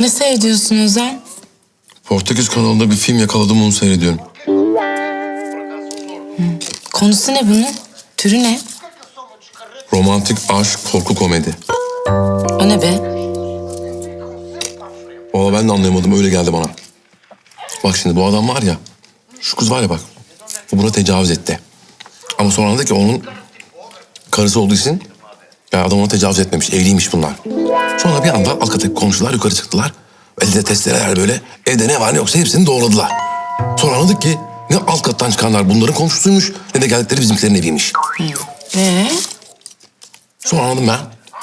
Ne seyrediyorsun Özen? Portekiz kanalında bir film yakaladım onu seyrediyorum. Konusu ne bunun? Türü ne? Romantik aşk korku komedi. O ne be? Valla ben de anlayamadım öyle geldi bana. Bak şimdi bu adam var ya. Şu kız var ya bak. Bu buna tecavüz etti. Ama sonra anladı ki onun karısı olduğu için ya adam ona tecavüz etmemiş. Evliymiş bunlar. Sonra bir anda alt kattaki komşular yukarı çıktılar. Elde testereler böyle. Evde ne var ne yoksa hepsini doğradılar. Sonra anladık ki ne alt kattan çıkanlar bunların komşusuymuş ne de geldikleri bizimkilerin eviymiş. Ee? Sonra anladım ben.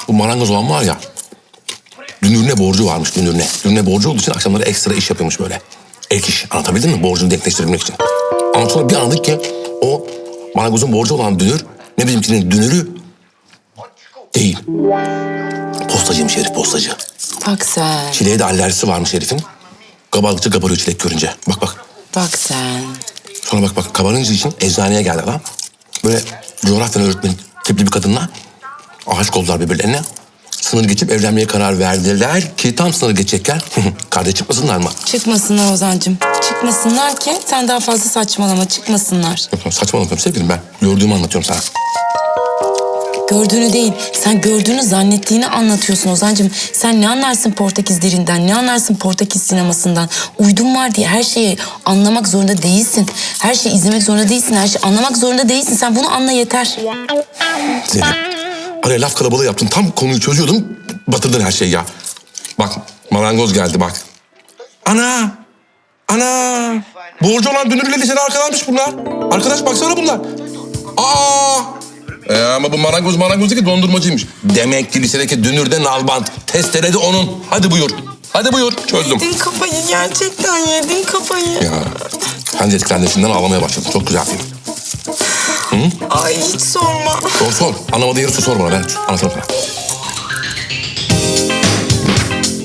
Bu marangoz olan var ya. Dünürüne borcu varmış dünürüne. Dünürüne borcu olduğu için akşamları ekstra iş yapıyormuş böyle. Ek iş. Anlatabildim mi? Borcunu denkleştirebilmek için. Ama sonra bir anladık ki o marangozun borcu olan dünür ne bizimkinin dünürü değil. Postacıymış herif postacı. Bak sen. Çileğe de alerjisi varmış herifin. Kabardıkça kabarıyor çilek görünce. Bak bak. Bak sen. Sonra bak bak kabarınca için eczaneye geldi adam. Böyle coğrafya öğretmeni tipli bir kadınla aşık oldular birbirlerine. Sınır geçip evlenmeye karar verdiler ki tam sınır geçecekken kardeş çıkmasınlar mı? Çıkmasınlar Ozan'cığım. Çıkmasınlar ki sen daha fazla saçmalama. Çıkmasınlar. Saçmalamıyorum sevgilim ben. Gördüğümü anlatıyorum sana. Gördüğünü değil, sen gördüğünü zannettiğini anlatıyorsun Ozan'cığım. Sen ne anlarsın Portekiz dilinden, ne anlarsın Portekiz sinemasından? Uydun var diye her şeyi anlamak zorunda değilsin. Her şeyi izlemek zorunda değilsin, her şeyi anlamak zorunda değilsin. Sen bunu anla yeter. Zeynep. Araya laf kalabalığı yaptın. Tam konuyu çözüyordum. Batırdın her şeyi ya. Bak marangoz geldi bak. Ana! Ana! Borcu olan dünürüyle lisede arkadanmış bunlar. Arkadaş baksana bunlar. Aa! E ama bu marangoz marangoz değil ki dondurmacıymış. Demek ki lisedeki dünürde nalbant. Testerede onun. Hadi buyur. Hadi buyur. Çözdüm. Yedin kafayı gerçekten yedin kafayı. Ya. Pencere kardeşinden ağlamaya başladım. Çok güzel film. Ay hiç sorma. Sor sor. Anlamadığın yeri sor bana. Ben anlatırım sana.